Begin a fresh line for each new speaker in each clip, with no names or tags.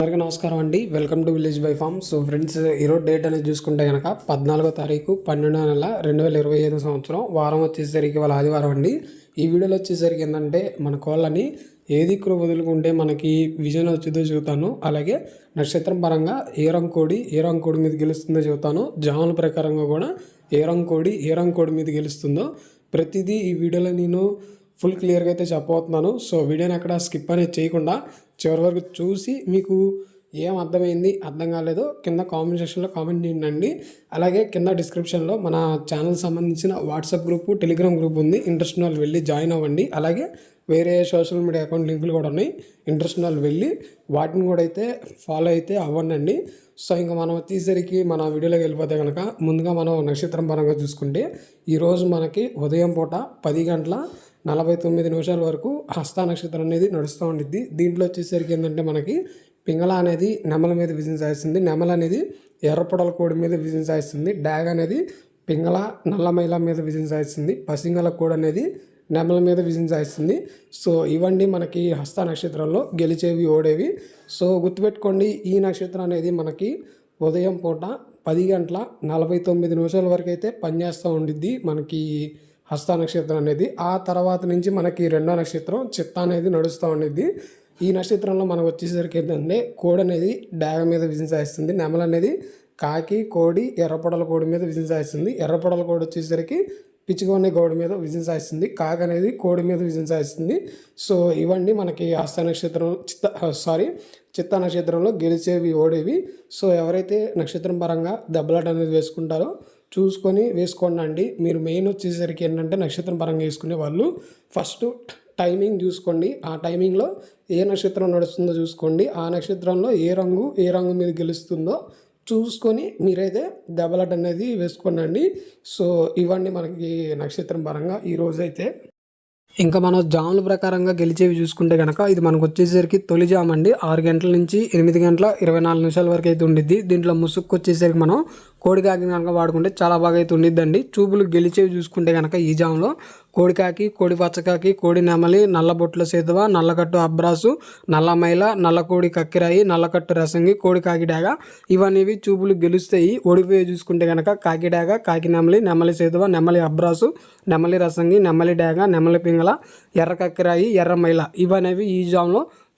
అందరికీ నమస్కారం అండి. Welcome to village by farm so friends ఈరోజు డేట్ అనేది చూసుకుంటే కనుక పద్నాలుగో తారీఖు పన్నెండో నెల రెండు వేల ఇరవై ఐదో సంవత్సరం వారం వచ్చేసరికి వాళ్ళ ఆదివారం అండి. ఈ వీడియోలో వచ్చేసరికి ఏంటంటే మన కోళ్ళని ఏ దిక్కులో వదులుకుంటే మనకి విజయం వచ్చిందో చెబుతాను. అలాగే నక్షత్రం పరంగా ఏ రంగు కోడి ఏ రంగు కోడి మీద గెలుస్తుందో చెబుతాను. జాముల ప్రకారంగా కూడా ఏ రంగు కోడి ఏ రంగు కోడి మీద గెలుస్తుందో. ప్రతిదీ ఈ వీడియోలో నేను ఫుల్ క్లియర్గా అయితే చెప్పబోతున్నాను. సో వీడియోని అక్కడ స్కిప్ అనేది చేయకుండా చివరి వరకు చూసి మీకు ఏం అర్థమైంది అర్థం కాలేదో కింద కామెంట్ సెక్షన్లో కామెంట్ చేయండి. అలాగే కింద డిస్క్రిప్షన్లో మన ఛానల్ సంబంధించిన వాట్సాప్ గ్రూప్ టెలిగ్రామ్ గ్రూప్ ఉంది. ఇంట్రెస్ట్ వాళ్ళు వెళ్ళి జాయిన్ అవ్వండి. అలాగే వేరే సోషల్ మీడియా అకౌంట్ లింకులు కూడా ఉన్నాయి. ఇంట్రెస్ట్ వాళ్ళు వెళ్ళి వాటిని కూడా అయితే ఫాలో అయితే అవ్వండి సో ఇంకా మనం వచ్చేసరికి మన వీడియోలోకి వెళ్ళిపోతే కనుక ముందుగా మనం నక్షత్రం పరంగా చూసుకుంటే ఈరోజు మనకి ఉదయం పూట పది గంటల నలభై తొమ్మిది నిమిషాల వరకు హస్త నక్షత్రం అనేది నడుస్తూ ఉండిద్ది. దీంట్లో వచ్చేసరికి ఏంటంటే మనకి పింగళ అనేది నెమల మీద విజయం సాధిస్తుంది. నెమల అనేది ఎర్రపొడల కోడి మీద విజయం సాధిస్తుంది. డాగ్ అనేది పింగళ నల్లమైల మీద విజయం సాధిస్తుంది. పసింగల కోడి అనేది నెమల మీద విజయం సాధిస్తుంది. సో ఇవన్నీ మనకి హస్త నక్షత్రంలో గెలిచేవి ఓడేవి. సో గుర్తుపెట్టుకోండి ఈ నక్షత్రం అనేది మనకి ఉదయం పూట పది గంటల నలభై తొమ్మిది నిమిషాల వరకు అయితే పనిచేస్తూ ఉండిద్ది. మనకి హస్త నక్షత్రం అనేది ఆ తర్వాత నుంచి మనకి రెండో నక్షత్రం చిత్త అనేది నడుస్తూ ఉండేది ఈ నక్షత్రంలో మనకు వచ్చేసరికి ఏంటంటే కోడి అనేది డాగ మీద విజయం సాధిస్తుంది నెమల అనేది కాకి కోడి ఎర్రపొడల కోడి మీద విజయం సాధిస్తుంది ఎర్రపొడల కోడి వచ్చేసరికి పిచ్చుకొనే గోడ మీద విజయం సాధిస్తుంది కాక అనేది కోడి మీద విజయం సాధిస్తుంది సో ఇవన్నీ మనకి హస్త నక్షత్రం చిత్త సారీ చిత్త నక్షత్రంలో గెలిచేవి ఓడేవి. సో ఎవరైతే నక్షత్రం పరంగా దెబ్బలాట అనేది వేసుకుంటారో చూసుకొని వేసుకోండి అండి మీరు మెయిన్ వచ్చేసరికి ఏంటంటే నక్షత్రం పరంగా వేసుకునే వాళ్ళు ఫస్ట్ టైమింగ్ చూసుకోండి. ఆ టైమింగ్లో ఏ నక్షత్రం నడుస్తుందో చూసుకోండి. ఆ నక్షత్రంలో ఏ రంగు ఏ రంగు మీద గెలుస్తుందో చూసుకొని మీరైతే దెబ్బలాట అనేది వేసుకోండి సో ఇవన్నీ మనకి నక్షత్రం పరంగా ఈరోజు అయితే ఇంకా మనం జాముల ప్రకారంగా గెలిచేవి చూసుకుంటే కనుక ఇది మనకు వచ్చేసరికి తొలి జామ్ అండి ఆరు గంటల నుంచి ఎనిమిది గంటల ఇరవై నాలుగు నిమిషాల వరకు అయితే ఉండిద్ది. దీంట్లో ముసుక్కు వచ్చేసరికి మనం కోడికాకి కనుక వాడుకుంటే చాలా బాగా అయితే ఉండిద్దండి. చూపులు గెలిచేవి చూసుకుంటే కనుక ఈ జామ్లో కోడికాకి కోడి పచ్చకాకి కోడి నెమలి నల్లబొట్ల సేతువ నల్లకట్టు అబ్రాసు నల్ల మైల నల్ల కోడి కక్కిరాయి నల్లకట్టు రసంగి కోడి కాకిడాగ ఇవన్నీ చూపులు గెలుస్తాయి. ఓడిపోయి చూసుకుంటే కనుక కాకిడాగ కాకి నెమలి నెమలి సేతువ నెమలి అబ్రాసు నెమలి రసంగి నెమలి డాగ నెమలి పింగళ ఎర్ర కక్కిరాయి ఎర్ర మైల. ఇవనేవి ఈ జామ్లో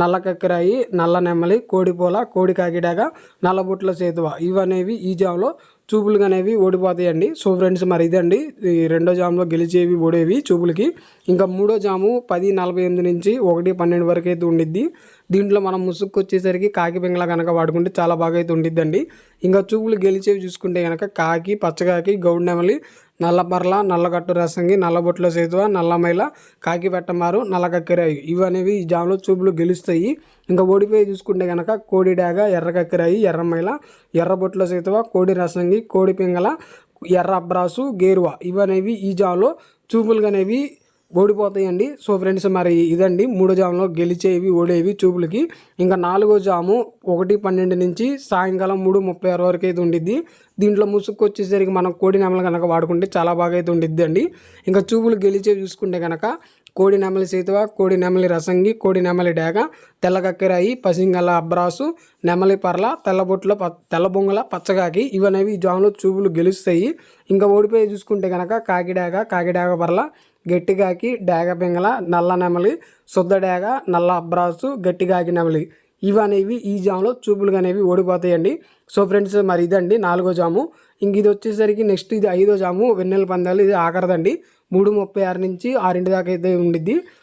నల్లకక్కిరాయి నల్ల నెమ్మలి కోడిపోల కోడి కాకిడాగ నల్లబుట్ల సేతువ. ఇవనేవి ఈ జామ్లో చూపులు అనేవి ఓడిపోతాయండి. సో ఫ్రెండ్స్ మరి ఇదండి. ఈ రెండో జాములో గెలిచేవి ఓడేవి చూపులకి. ఇంకా మూడో జాము పది నలభై ఎనిమిది నుంచి ఒకటి పన్నెండు వరకు అయితే ఉండిద్ది. దీంట్లో మనం ముసుగు వచ్చేసరికి కాకి పింగళ కనుక వాడుకుంటే చాలా బాగా అయితే ఉండిద్దండి. ఇంకా చూపులు గెలిచేవి చూసుకుంటే కనుక కాకి పచ్చకాకి గౌడ్ నెమలి నల్లపర్ల నల్లగట్టు రసంగి నల్లబొట్ల సేతువ నల్లమైల కాకి పెట్టమారు నల్లకక్కిరాయి ఇవనేవి ఈ జాములో చూపులు గెలుస్తాయి. ఇంకా ఓడిపోయి చూసుకుంటే కనుక కోడి డాగ ఎర్రకక్కిరాయి ఎర్రమైల ఎర్రబొట్ల సేతువ కోడి రసంగి కోడి పింగళ ఎర్ర అబ్రాసు గేరువ ఇవనేవి ఈ జాములో చూపులు అనేవి ఓడిపోతాయండి. సో ఫ్రెండ్స్ మరి ఇదండి. మూడో జాములో గెలిచేవి ఓడేవి చూపులకి. ఇంకా నాలుగో జాము ఒకటి పన్నెండు నుంచి సాయంకాలం మూడు ముప్పై ఆరు వరకు అయితే ఉండిద్ది. దీంట్లో ముసుగు వచ్చేసరికి మనం కోడి నెమలు కనుక వాడుకుంటే చాలా బాగా అయితే ఉండిద్ది అండి. ఇంకా చూపులు గెలిచేవి చూసుకుంటే కనుక కోడి నెమలి సీతవ కోడి నెమలి రసంగి కోడి నెమలి డేగ తెల్ల కక్కెరాయి పసింగల అబ్రాసు నెమలి పర్ల తెల్లబొట్ల ప తెల్లబొంగల పచ్చగాకి ఇవనేవి ఈ జాములో చూపులు గెలుస్తాయి. ఇంకా ఓడిపోయి చూసుకుంటే కనుక కాకిడాగ కాకిడాగ పర్ల గట్టిగాకి డేగ పింగళ నల్ల నెమలి శుద్ధ డాగ నల్ల అబ్రాసు గట్టిగాకి నెమలి. ఇవనేవి ఈ జాములో చూపులు అనేవి ఓడిపోతాయండి. సో ఫ్రెండ్స్ మరి ఇదండి నాలుగో జాము. ఇంక ఇది వచ్చేసరికి నెక్స్ట్ ఇది ఐదో జాము వెన్నెల పందాలు ఇది ఆఖరదండి. మూడు ముప్పై ఆరు నుంచి ఆరింటి దాకా అయితే ఉండిద్ది.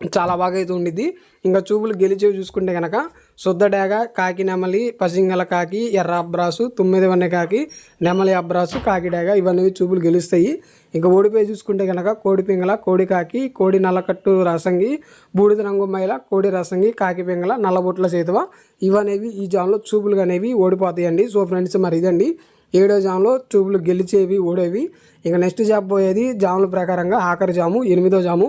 చాలా బాగా అయితే ఉండిద్ది. ఇంకా చూపులు గెలిచేవి చూసుకుంటే కనుక శుద్ధ డేగ కాకి నెమలి పసింగల కాకి ఎర్ర అబ్రాసు తొమ్మిది వన్నె కాకి నెమలి అబ్రాసు కాకి డేగ ఇవన్నీ చూపులు గెలుస్తాయి. ఇంకా ఓడిపోయి చూసుకుంటే కనుక కోడి పింగళ కోడి కాకి కోడి నల్లకట్టు రసంగి బూడిద రంగు మైల కోడి రసంగి కాకి పింగళ నల్లబొట్ల చేతువ ఇవనేవి ఈ జామ్లో చూపులు అనేవి ఓడిపోతాయండి. సో ఫ్రెండ్స్ మరి ఇదండి. ఏడో జాములో చూపులు గెలిచేవి ఓడేవి. ఇక నెక్స్ట్ జాబ్ పోయేది జాముల ప్రకారంగా ఆఖరి జాము ఎనిమిదో జాము.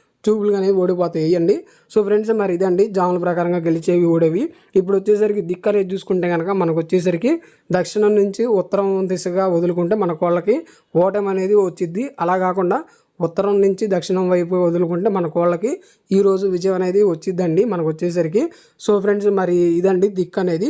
చూపులు అనేవి ఓడిపోతాయి అండి సో ఫ్రెండ్స్ మరి ఇదండి. జాముల ప్రకారంగా గెలిచేవి ఓడేవి ఇప్పుడు వచ్చేసరికి దిక్కు అనేది చూసుకుంటే కనుక మనకు వచ్చేసరికి దక్షిణం నుంచి ఉత్తరం దిశగా వదులుకుంటే మన కోళ్ళకి ఓటమి అనేది వచ్చిద్ది. అలా కాకుండా ఉత్తరం నుంచి దక్షిణం వైపు వదులుకుంటే మన కోళ్ళకి ఈరోజు విజయం అనేది వచ్చిద్దండి. మనకు వచ్చేసరికి సో ఫ్రెండ్స్ మరి ఇదండి దిక్కు అనేది